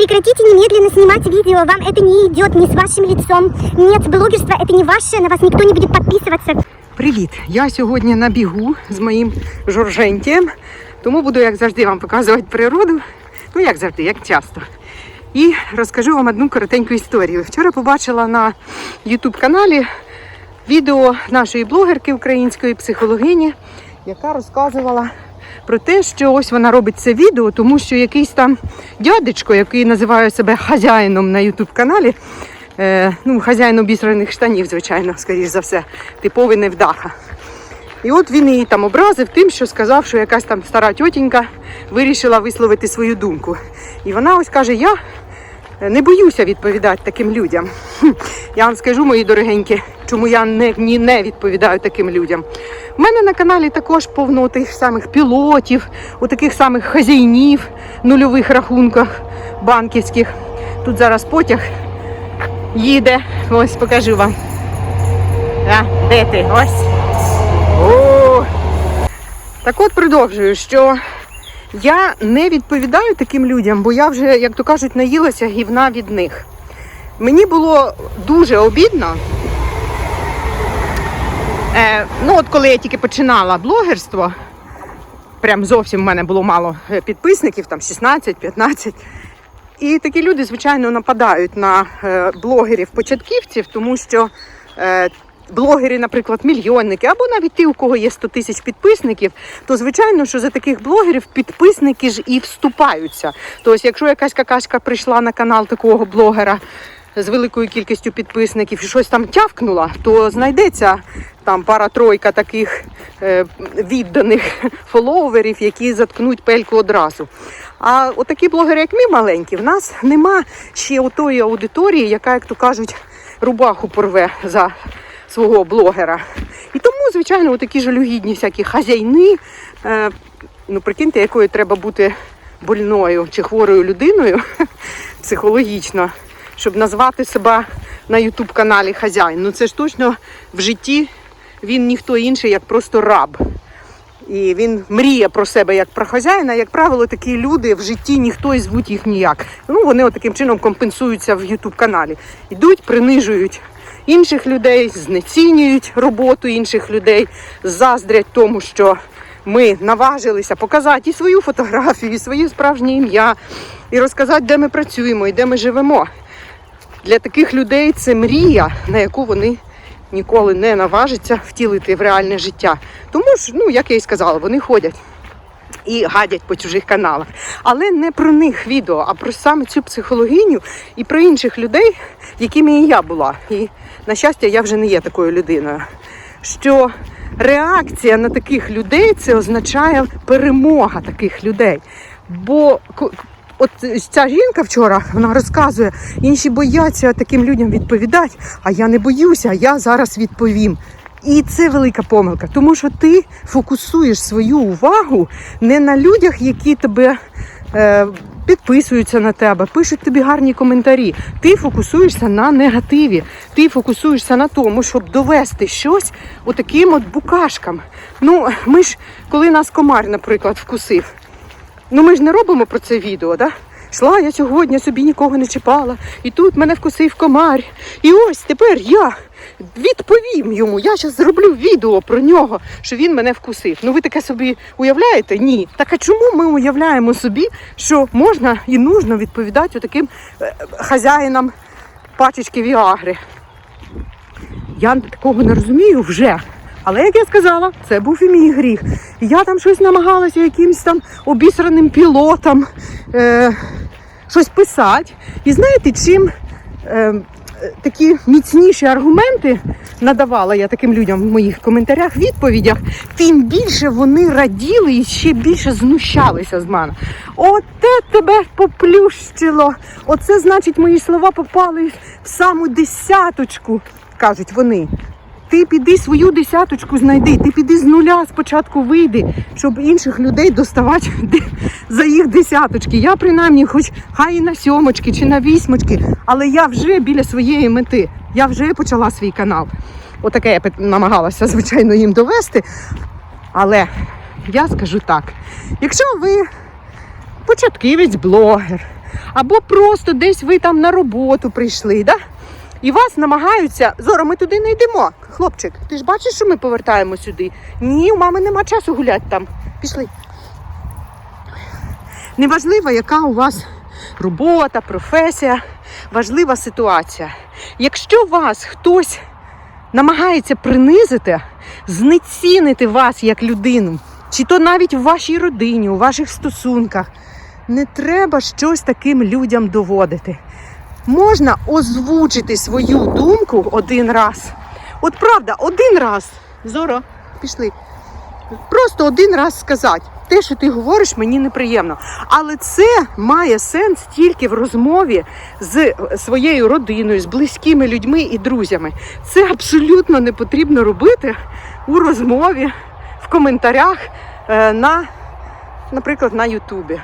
Прекратите немедленно снимать видео. Вам это не идет не с вашим лицом. Нет, блогерство это не ваше. На вас никто не будет подписываться. Привіт! Я сьогодні на бігу з моїм жоржентієм, тому буду, як завжди, вам показувати природу. Ну, як завжди, як часто. І розкажу вам одну коротеньку історію. Вчора побачила на YouTube каналі відео нашої блогерки української психологині, яка розказувала про те, що ось вона робить це відео, тому що якийсь там дядечко, який називає себе хазяїном на ютуб-каналі, е, ну, хазяїн обісраних штанів, звичайно, скоріш за все, типовий невдаха. І от він її там образив тим, що сказав, що якась там стара тьотінька вирішила висловити свою думку. І вона ось каже: я не боюся відповідати таким людям. Я вам скажу, мої дорогенькі, чому я не, не відповідаю таким людям. У мене на каналі також повно тих самих пілотів, у таких самих хазяйнів, нульових рахунках банківських. Тут зараз потяг їде. Ось покажу вам. А, де ти? Ось. О! Так от продовжую, що я не відповідаю таким людям, бо я вже, як то кажуть, наїлася гівна від них. Мені було дуже обідно. Е, ну, от коли я тільки починала блогерство, прям зовсім в мене було мало е, підписників, там 16-15. І такі люди, звичайно, нападають на е, блогерів-початківців, тому що е, блогери, наприклад, мільйонники, або навіть ті, у кого є 100 тисяч підписників, то звичайно, що за таких блогерів підписники ж і вступаються. Тобто, якщо якась какашка прийшла на канал такого блогера з великою кількістю підписників і щось там тявкнула, то знайдеться там пара-тройка таких е, відданих фоловерів, які заткнуть пельку одразу. А отакі блогери, як ми маленькі, в нас нема ще отої аудиторії, яка, як то кажуть, рубаху порве за свого блогера. І тому, звичайно, такі жалюгідні всякі хазяйни, е, ну прикиньте, якою треба бути больною чи хворою людиною психологічно, щоб назвати себе на Ютуб каналі хазяїн. Ну це ж точно в житті він ніхто інший, як просто раб. І він мріє про себе як про хазяїна. Як правило, такі люди в житті ніхто і звуть їх ніяк. Ну вони от таким чином компенсуються в Ютуб каналі. Йдуть, принижують інших людей, знецінюють роботу інших людей, заздрять тому, що ми наважилися показати і свою фотографію, і своє справжнє ім'я, і розказати, де ми працюємо і де ми живемо. Для таких людей це мрія, на яку вони ніколи не наважаться втілити в реальне життя. Тому ж, ну як я і сказала, вони ходять і гадять по чужих каналах. Але не про них відео, а про саме цю психологиню і про інших людей, якими і я була. І на щастя, я вже не є такою людиною. Що реакція на таких людей це означає перемога таких людей. Бо От ця жінка вчора вона розказує, інші бояться таким людям відповідати, а я не боюся, я зараз відповім. І це велика помилка, тому що ти фокусуєш свою увагу не на людях, які тебе е, підписуються на тебе, пишуть тобі гарні коментарі. Ти фокусуєшся на негативі. Ти фокусуєшся на тому, щоб довести щось отаким от букашкам. Ну, ми ж, коли нас комар, наприклад, вкусив, Ну ми ж не робимо про це відео, да? Йшла я сьогодні, собі нікого не чіпала, і тут мене вкусив комар. І ось тепер я відповім йому. Я зараз зроблю відео про нього, що він мене вкусив. Ну ви таке собі уявляєте? Ні. Так а чому ми уявляємо собі, що можна і нужно відповідати таким хазяїнам пачечки Віагри? Я такого не розумію вже. Але як я сказала, це був і мій гріх. Я там щось намагалася якимсь там обісраним пілотам е, щось писати. І знаєте, чим е, такі міцніші аргументи надавала я таким людям в моїх коментарях, відповідях, тим більше вони раділи і ще більше знущалися з мене. Оте тебе поплющило. Оце значить, мої слова попали в саму десяточку, кажуть вони. Ти піди свою десяточку знайди, ти піди з нуля спочатку вийди, щоб інших людей доставати за їх десяточки. Я принаймні, хоч хай і на сьомочки чи на вісьмочки, але я вже біля своєї мети. Я вже почала свій канал. Отаке я намагалася, звичайно, їм довести. Але я скажу так: якщо ви початківець блогер, або просто десь ви там на роботу прийшли, да? І вас намагаються. Зора, ми туди не йдемо. Хлопчик, ти ж бачиш, що ми повертаємо сюди? Ні, у мами нема часу гуляти там. Пішли. Неважливо, яка у вас робота, професія, важлива ситуація. Якщо вас хтось намагається принизити, знецінити вас як людину, чи то навіть в вашій родині, у ваших стосунках, не треба щось таким людям доводити. Можна озвучити свою думку один раз. От правда, один раз. Зоро, пішли. Просто один раз сказати, те, що ти говориш, мені неприємно. Але це має сенс тільки в розмові з своєю родиною, з близькими людьми і друзями. Це абсолютно не потрібно робити у розмові, в коментарях е, на, наприклад, на Ютубі.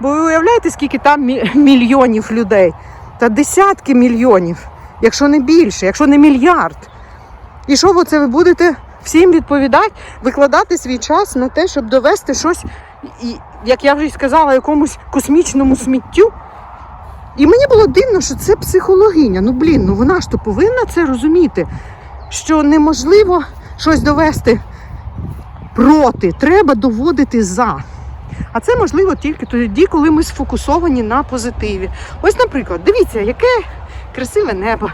Бо ви уявляєте, скільки там мільйонів людей? Та десятки мільйонів, якщо не більше, якщо не мільярд. І що ви це ви будете всім відповідати, викладати свій час на те, щоб довести щось, як я вже й сказала, якомусь космічному сміттю. І мені було дивно, що це психологиня. Ну блін, ну вона ж то повинна це розуміти, що неможливо щось довести проти, треба доводити за. А це можливо тільки тоді, коли ми сфокусовані на позитиві. Ось, наприклад, дивіться, яке красиве небо.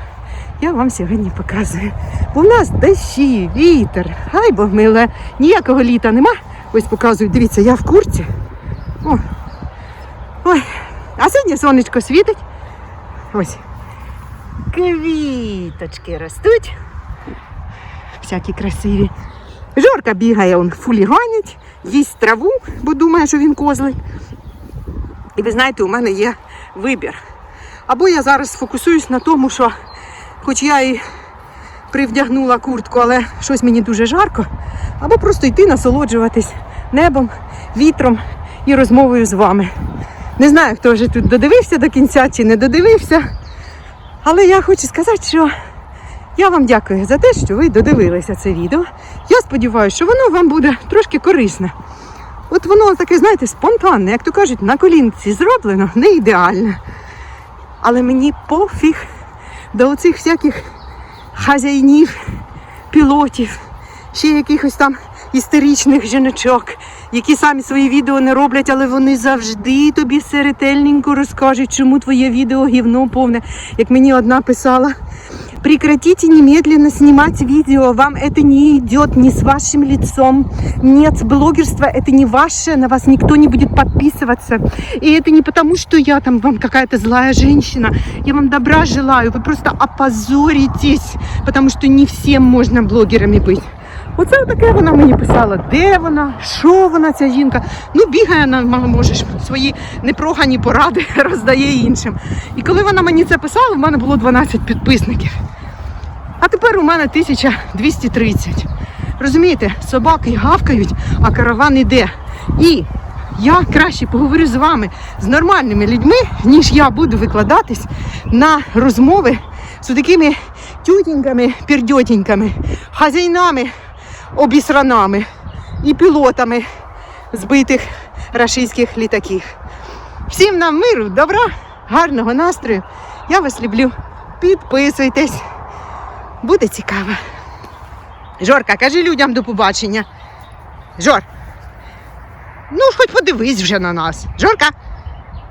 Я вам сьогодні показую. Бо в нас дощі, вітер, хай Бог миле, ніякого літа нема. Ось показую, дивіться, я в курці. О. Ой. А сьогодні сонечко світить. Ось. Квіточки ростуть. Всякі красиві. Жорка бігає, он фуліганить, їсть траву, бо думає, що він козлий. І ви знаєте, у мене є вибір. Або я зараз сфокусуюсь на тому, що хоч я і привдягнула куртку, але щось мені дуже жарко, або просто йти насолоджуватись небом, вітром і розмовою з вами. Не знаю, хто вже тут додивився до кінця чи не додивився. Але я хочу сказати, що я вам дякую за те, що ви додивилися це відео. Я сподіваюся, що воно вам буде трошки корисне. От воно таке, знаєте, спонтанне, як то кажуть, на колінці зроблено, не ідеальне. Але мені пофіг до оцих всяких хазяїнів, пілотів, ще якихось там істеричних жіночок, які самі свої відео не роблять, але вони завжди тобі все ретельненько розкажуть, чому твоє відео гівно повне. Як мені одна писала. Прекратите немедленно снимать видео, вам это не идет, не с вашим лицом. Нет, блогерство это не ваше, на вас никто не будет подписываться. И это не потому, что я там вам какая-то злая женщина. Я вам добра желаю, вы просто опозоритесь, потому что не всем можно блогерами быть. Оце таке вона мені писала. Де вона? Що вона, ця жінка? Ну, бігає вона, м- можеш, свої непрогані поради роздає іншим. І коли вона мені це писала, в мене було 12 підписників. А тепер у мене 1230. Розумієте, собаки гавкають, а караван іде. І я краще поговорю з вами, з нормальними людьми, ніж я буду викладатись на розмови з такими тютеньками, пердьотеньками, хазяйнами, обісранами і пілотами збитих рашистських літаків. Всім нам миру, добра, гарного настрою. Я вас люблю. Підписуйтесь. Буде цікаво. Жорка, кажи людям до побачення. Жор. Ну, хоч подивись вже на нас. Жорка.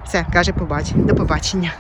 Все, каже побач. До побачення.